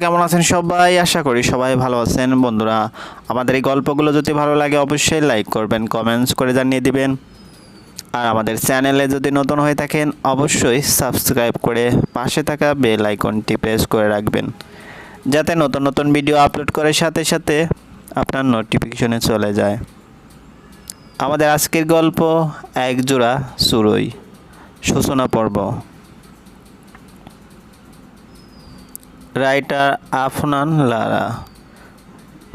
কেমন আছেন সবাই? আশা করি সবাই ভালো আছেন। বন্ধুরা, আমাদের এই গল্পগুলো যদি ভালো লাগে অবশ্যই লাইক করবেন কমেন্টস করে জানিয়ে দিবেন। আর আমাদের চ্যানেলে যদি নতুন হয়ে থাকেন, অবশ্যই সাবস্ক্রাইব করে পাশে থাকা বেল আইকনটি প্রেস করে রাখবেন। যাতে নতুন নতুন ভিডিও আপলোড করার সাথে সাথে আপনার নোটিফিকেশনে চলে যায়। আমাদের আজকের গল্প এক জোড়া সুরই, সূচনা পর্ব। রাইটার আফনান লারা।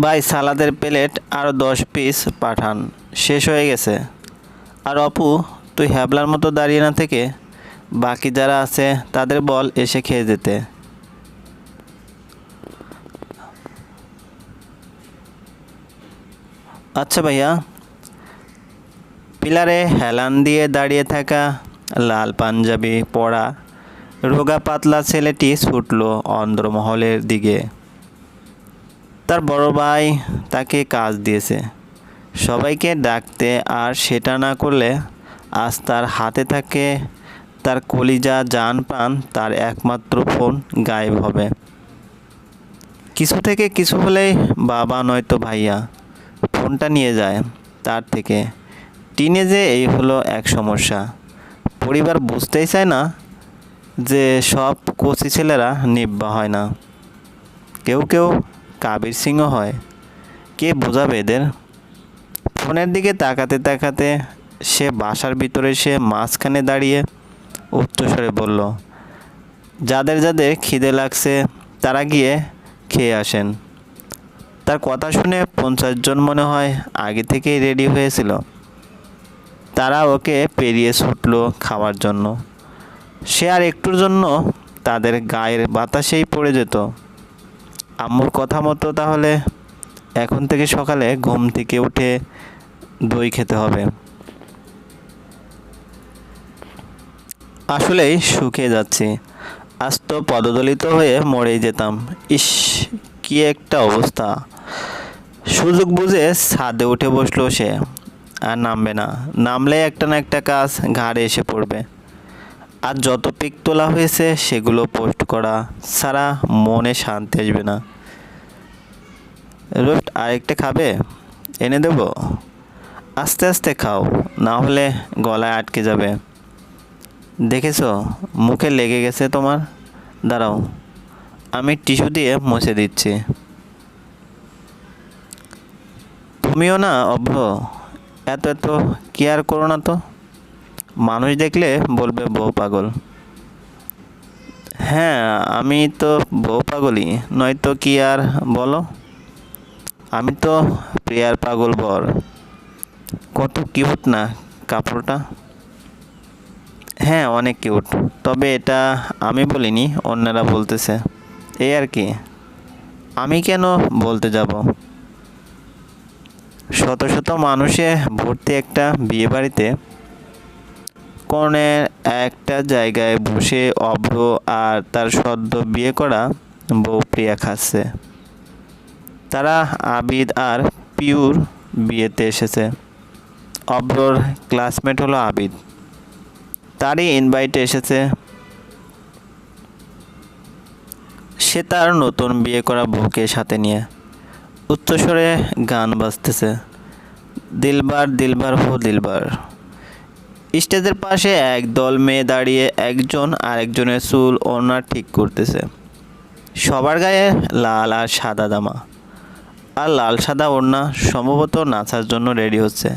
ভাই, সালাদের প্লেট আরও দশ পিস পাঠান। শেষ হয়ে গেছে। আর অপু, তুই হ্যাবলার মতো দাঁড়িয়ে না থেকে বাকি যারা আছে তাদের বল এসে খেয়ে যেতে। আচ্ছা ভাইয়া, পিলারে হেলান দিয়ে দাঁড়িয়ে থাকা লাল পাঞ্জাবি পরা রোগা পাতলা ছেলেটি ছুটল অন্ধ্রমহলের দিকে। তার বড় ভাই তাকে কাজ দিয়েছে। সবাইকে ডাকতে আর সেটা না করলে আজ তার হাতে থাকে তার কলিজা জান পান তার একমাত্র ফোন গায়েব হবে। কিছু থেকে কিছু হলেই বাবা নয়তো ভাইয়া। ফোনটা নিয়ে যায় তার থেকে। টিনেজে এই হলো এক সমস্যা। পরিবার বুঝতেই চায় না যে সব কচি ছেলেরা নিব্বা হয় না। কেউ কেউ কাবির সিংহ হয়। কে বোঝাবে এদের? ফোনের দিকে তাকাতে তাকাতে সে বাসার ভিতরে সে মাঝখানে দাঁড়িয়ে উচ্চস্বরে বলল, যাদের যাদের খিদে লাগছে, তারা গিয়ে খেয়ে আসেন। তার কথা শুনে পঞ্চাশ জন মনে হয় আগে থেকেই রেডি হয়েছিল। তারা ওকে পেরিয়ে ছুটল খাওয়ার জন্য। সে আর একটুর জন্য তাদের গায়ের বাতাসেই পড়ে যেত। আম্মুর কথা মতো তাহলে এখন থেকে সকালে ঘুম থেকে উঠে দই খেতে হবে। আসলেই শুকিয়ে যাচ্ছি। আজ তো পদদলিত হয়ে মরেই যেতাম। ইস, কি একটা অবস্থা। সুযোগ বুঝে ছাদে উঠে বসল সে। আর নামবে না। নামলে একটা না একটা কাজ ঘাড়ে এসে পড়বে। আর যত পিক তোলা হয়েছে, সেগুলো পোস্ট করা সারা মনে শান্তি আসবে না। রোস্ট আরেকটা খাবে? এনে দেব? আস্তে আস্তে খাও, না হলে গলায় আটকে যাবে। দেখেছ? মুখে লেগে গেছে তোমার? দাঁড়াও, আমি টিস্যু দিয়ে মুছে দিচ্ছি। তুমিও না, অভ্র। এত এত কেয়ার করো না তো? মানুষ দেখলে বলবে বউ পাগল। হ্যাঁ আমি তো বউ পাগলই, নয়তো কি আর বলো? আমি তো প্রিয়ার পাগল বর। কত কিউট না কাপড়টা? হ্যাঁ অনেক কিউট তবে এটা আমি বলিনি, অন্যরা বলতেছে। এই আর কি, আমি কেন বলতে যাব? শত শত মানুষে ভর্তি একটা বিয়ে কনের একটা জায়গায় বসে অভ্র আর তার সদ্য বিয়ে করা বউ প্রিয়া খাচ্ছে। তারা আবিদ আর পিউর বিয়েতে এসেছে। অভ্রর ক্লাসমেট হলো আবিদ। তারই ইনভাইটে এসেছে। সে তার নতুন বিয়ে করা বউকে সাথে নিয়ে উচ্চস্বরে গান বাজতেছে। দিলবার দিলবার হো দিলবার। স্টেজের পাশে এক দল মেয়ে দাঁড়িয়ে একজন আরেকজনের চুল ওনার ঠিক করতেছে। সবার গায়ে লাল আর সাদা জামা আর লাল সাদা ওড়না সম্ভবত নাচার জন্য রেডি হচ্ছে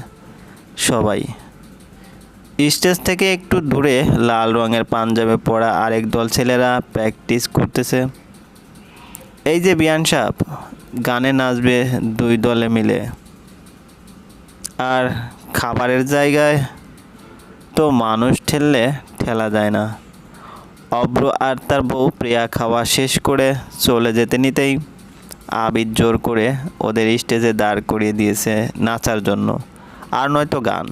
সবাই। স্টেজ থেকে একটু দূরে লাল রঙের পাঞ্জাবে পরা আরেক দল ছেলেরা প্র্যাকটিস করতেছে। এই যে বিয়ান সাপ, গানে নাচবে দুই দলে মিলে। আর খাবারের জায়গায় মানুষ ঠেললে ঠেলা যায় না। অব্র আর তার বউ প্রিয়া খাওয়া শেষ করে চলে যেতে নিতেই আবির জোর করে ওদের স্টেজে দাঁড় করিয়ে দিয়েছে নাচার জন্য। আর নয়তো গান।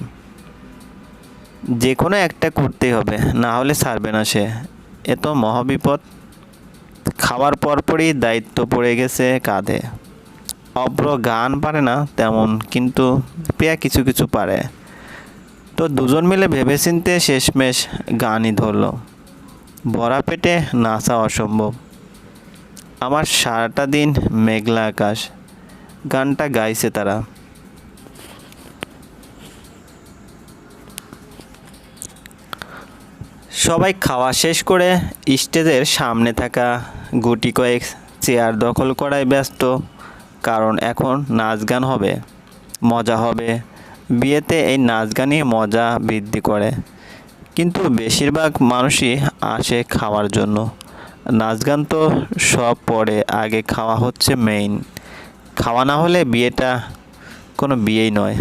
যে কোনো একটা করতেই হবে, না হলে ছাড়বে না সে। এ তো মহাবিপদ। খাওয়ার পরপরই দায়িত্ব পড়ে গেছে কাঁধে। অব্র গান পারে না তেমন, কিন্তু প্রিয়া কিছু কিছু পারে। তো দুজন মিলে ভেবেচিন্তে শেষমেশ গানই ধরলো। ভরা পেটে নাচা অসম্ভব আমার সারাটা দিন মেঘলা আকাশ। গানটা গাইছে তারা। সবাই খাওয়া শেষ করে স্টেজের সামনে থাকা গুটি কয়েক চেয়ার দখল করায় ব্যস্ত, কারণ এখন নাচ গান হবে, মজা হবে বিয়েতে এই নাচ গানই মজা বৃদ্ধি করে। কিন্তু বেশিরভাগ মানুষই আসে খাওয়ার জন্য। নাচ গান তো সব পরে আগে খাওয়া হচ্ছে মেইন খাওয়া না হলে বিয়েটা কোনো বিয়েই নয়।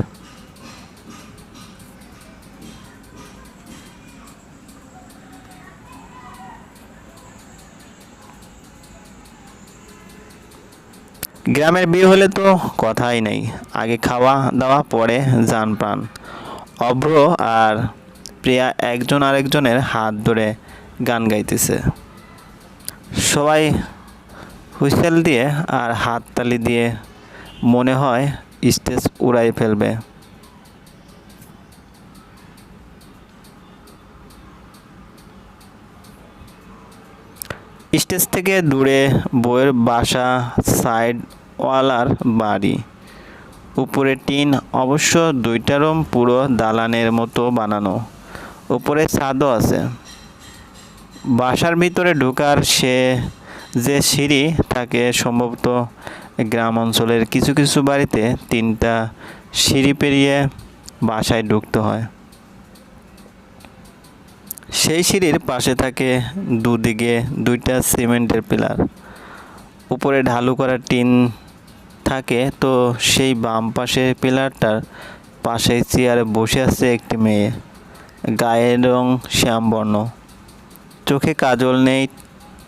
গ্রামের বিয়ে হলে তো কথাই নেই। আগে খাওয়া দাওয়া, পরে যান প্রাণ। অভ্র আর প্রিয়া একজন আরেকজনের হাত ধরে গান গাইতেছে। সবাই হুইসেল দিয়ে আর হাততালি দিয়ে মনে হয় স্টেজ উড়াই ফেলবে। স্টেজ থেকে দূরে বইয়ের বাসা, সাইড ওয়ালার বাড়ি। উপরে টিন, অবশ্য দুইটা রুম পুরো দালানের মতো বানানো। উপরে ছাদও আছে। বাসার ভিতরে ঢোকার সে যে সিঁড়ি থাকে সম্ভবত গ্রাম অঞ্চলের কিছু কিছু বাড়িতে তিনটা সিঁড়ি পেরিয়ে বাসায় ঢুকতে হয়। সেই সিঁড়ির পাশে থাকে দুদিকে দুইটা সিমেন্টের পিলার। উপরে ঢালু করা টিন থাকে, তো সেই বাম পাশের পিলারটার পাশে চেয়ারে বসে আছে একটি মেয়ে। গায়ের রং শ্যামবর্ণ। চোখে কাজল নেই,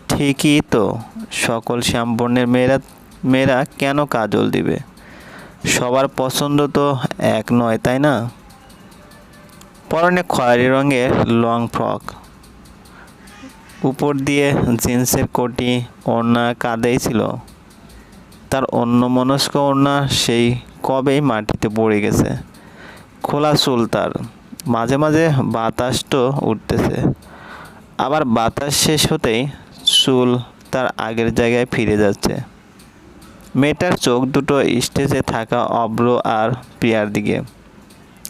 ঠিকই তো। সকল শ্যামবর্ণের মেয়েরা মেয়েরা কেন কাজল দিবে? সবার পছন্দ তো এক নয়, তাই না? পরনে খয়েরি রঙের লং ফ্রক। উপর দিয়ে জিন্সের কোটি ওড়না কাঁধেই ছিল। তার অন্য মনস্ক ওড়না সেই কবেই মাটিতে পড়ে গেছে। খোলা চুল তার। মাঝে মাঝে বাতাস তো উঠতেছে। আবার বাতাস শেষ হতেই চুল তার আগের জায়গায় ফিরে যাচ্ছে। মেয়েটার চোখ দুটো স্টেজে থাকা অব্র আর প্রিয়ার দিকে।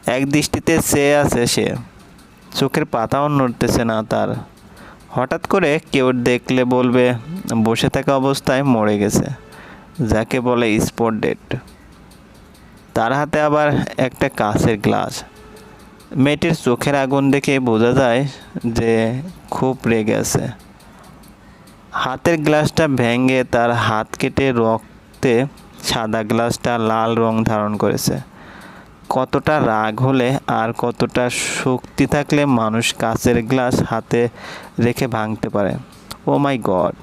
এক দৃষ্টিতে চেয়ে আছে সে। চোখের পাতাও নড়তেছে না তার। হঠাৎ করে কেউ দেখলে বলবে, বসে থাকা অবস্থায় মরে গেছে। যাকে বলে স্পট ডেট। তার হাতে আবার একটা কাঁচের গ্লাস। মেয়েটির চোখের আগুন দেখে বোঝা যায় যে খুব রেগে আছে। হাতের গ্লাসটা ভেঙে তার হাত কেটে রক্তে সাদা গ্লাসটা লাল রং ধারণ করেছে। কতটা রাগ হলে আর কতটা শক্তি থাকলে মানুষ কাচের গ্লাস হাতে রেখে ভাঙতে পারে। ও মাই গড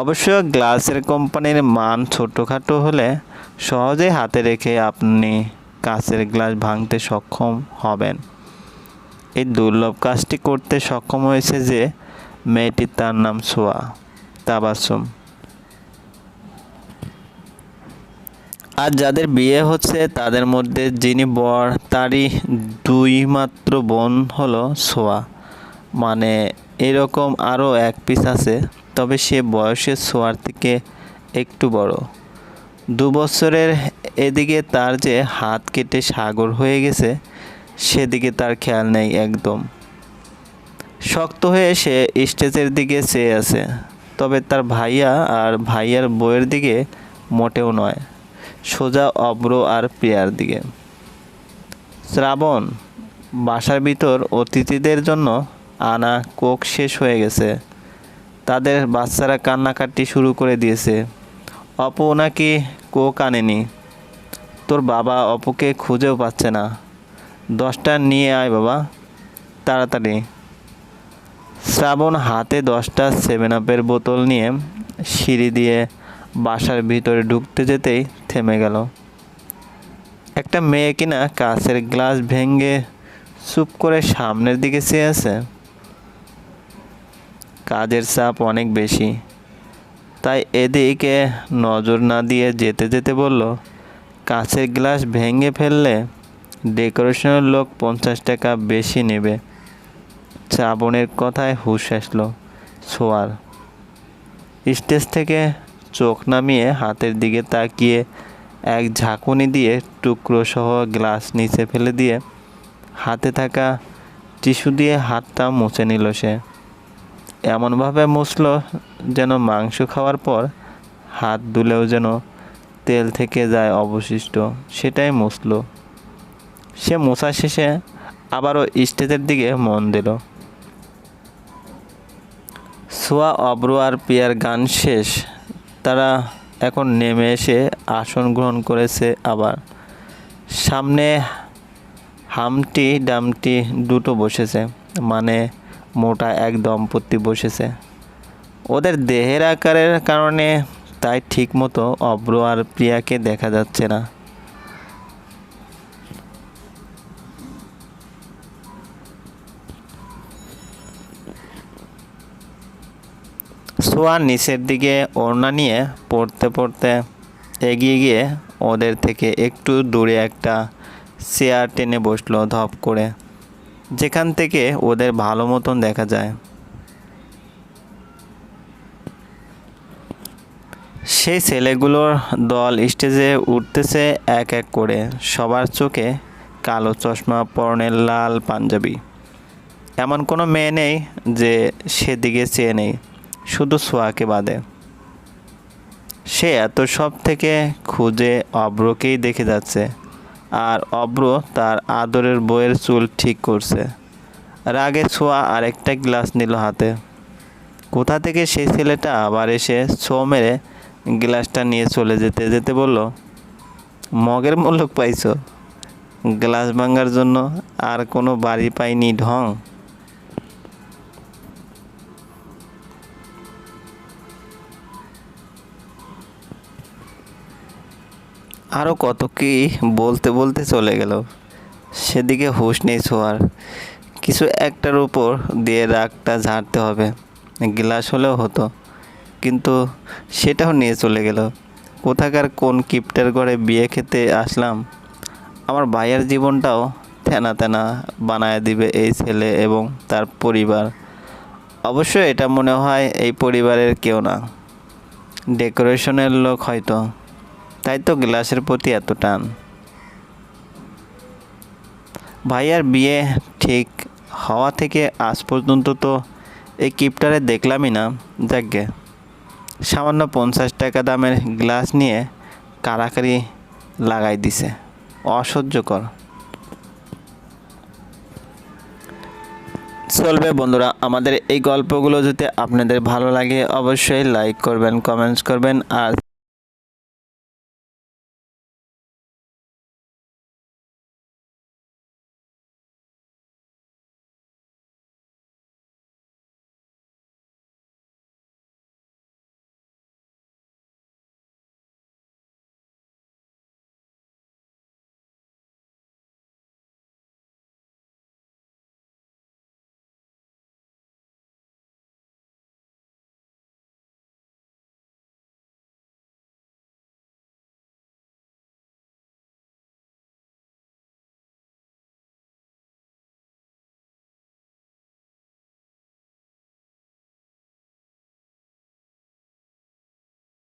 অবশ্য গ্লাসের কোম্পানির মান ছোটোখাটো হলে সহজেই হাতে রেখে আপনি কাচের গ্লাস ভাঙতে সক্ষম হবেন। এই দুর্লভ কাজটি করতে সক্ষম হয়েছে যে মেয়েটির তার নাম সোয়া, তাবাসুম। আর যাদের বিয়ে হচ্ছে তাদের মধ্যে যিনি বর, তারই দুই মাত্র বোন হলো সোয়া। মানে এরকম আরও এক পিস আছে। তবে সে বয়সে সোয়ার থেকে একটু বড়। দু বছরের এদিকে তার যে হাত কেটে সাগর হয়ে গেছে, সেদিকে তার খেয়াল নেই একদম। শক্ত হয়ে সে স্টেজের দিকে চেয়ে আছে, তবে তার ভাইয়া আর ভাইয়ার বইয়ের দিকে মোটেও নয়, সোজা অব্র আর প্রিয়ার দিকে। শ্রাবণ, বাসার ভিতর অতিথিদের জন্য আনা কোক শেষ হয়ে গেছে। তাদের বাচ্চারা কান্নাকাটি শুরু করে দিয়েছে। অপু নাকি কোক আনেনি তোর বাবা অপুকে খুঁজেও পাচ্ছে না। দশটা নিয়ে আয় বাবা, তাড়াতাড়ি। শ্রাবণ হাতে দশটা সেভেন আপের বোতল নিয়ে সিঁড়ি দিয়ে বাসার ভিতরে ঢুকতে যেতেই থেমে গেল। একটা মেয়ে কিনা কাছের গ্লাস ভেঙে চুপ করে সামনের দিকে চেয়ে আছে। কাজের চাপ অনেক বেশি। তাই এদিকে নজর না দিয়ে যেতে যেতে বলল, কাছের গ্লাস ভেঙে ফেললে ডেকোরেশনের লোক পঞ্চাশ টাকা বেশি নেবে। শ্রাবণের কথায় হুশ আসলো ছোয়ার স্টেজ থেকে চোখ নামিয়ে হাতের দিকে তাকিয়ে এক ঝাঁকুনি দিয়ে টুকরো সহ গ্লাস নিচে ফেলে দিয়ে হাতে থাকা টিস্যু দিয়ে হাতটা মুছে নিল সে। এমনভাবে মুছল যেন মাংস খাওয়ার পর হাত ধুলেও যেন তেল থেকে যায় অবশিষ্ট, সেটাই মুছল। সে মোছা শেষে আবারও স্টেজের দিকে মন দিল। সোয়া অব্র আর পিয়ার গান শেষ। তারা এখন নেমে এসে আসন গ্রহণ করেছে আবার। সামনে হামটি ডামটি দুটো বসেছে মানে মোটা এক দম্পতি বসেছে। ওদের দেহের আকারের কারণে তাই ঠিকমতো অব্র আর প্রিয়াকে দেখা যাচ্ছে না। সোয়া নিচের দিকে ওড়না নিয়ে পড়তে পড়তে এগিয়ে গিয়ে ওদের থেকে একটু দূরে একটা চেয়ার টেনে বসল ধপ করে। যেখান থেকে ওদের ভালো মতন দেখা যায়। সেই ছেলেগুলোর দল স্টেজে উঠতেছে এক এক করে। সবার চোখে কালো চশমা, পরনের লাল পাঞ্জাবি। এমন কোনো মেয়ে নেই যে সেদিকে চেয়ে নেই, শুধু সোয়াকে বাদে। সে এত সব থেকে খুঁজে অব্রকেই দেখে যাচ্ছে। আর অব্র তার আদরের বইয়ের চুল ঠিক করছে। রাগে ছোঁয়া আর একটা গ্লাস নিল হাতে। কোথা থেকে সেই ছেলেটা আবার এসে ছো মেরে গ্লাসটা নিয়ে চলে যেতে যেতে বলল, মগের মূল্য পাইছ। গ্লাস ভাঙার জন্য আর কোনো বাড়ি পাইনি ঢং। আরও কত কি বলতে বলতে চলে গেল। সেদিকে হুঁশ নেই ছোঁয়ার কিছু একটার উপর দিয়ে রাগটা ঝাড়তে হবে। গ্লাস হলেও হতো, কিন্তু সেটাও নিয়ে চলে গেল। কোথাকার কোন কিপ্টের ঘরে বিয়ে খেতে আসলাম? আমার ভাইয়ের জীবনটাও থেনা তেনা বানায় দিবে এই ছেলে এবং তার পরিবার। অবশ্য এটা মনে হয় এই পরিবারের কেউ না। ডেকোরেশনের লোক হয়তো। তাই তো গ্লাসের প্রতি এত টান। ভাইয়ার বিয়ে ঠিক হওয়া থেকে আজ পর্যন্ত তো এই কিপটারে দেখলামই না, যাকগে। সামান্য পঞ্চাশ টাকা দামের গ্লাস নিয়ে কারাকারি লাগাই দিছে, অসহ্যকর। চলবে বন্ধুরা, আমাদের এই গল্পগুলো যদি আপনাদের ভালো লাগে, অবশ্যই লাইক করবেন কমেন্টস করবেন, আর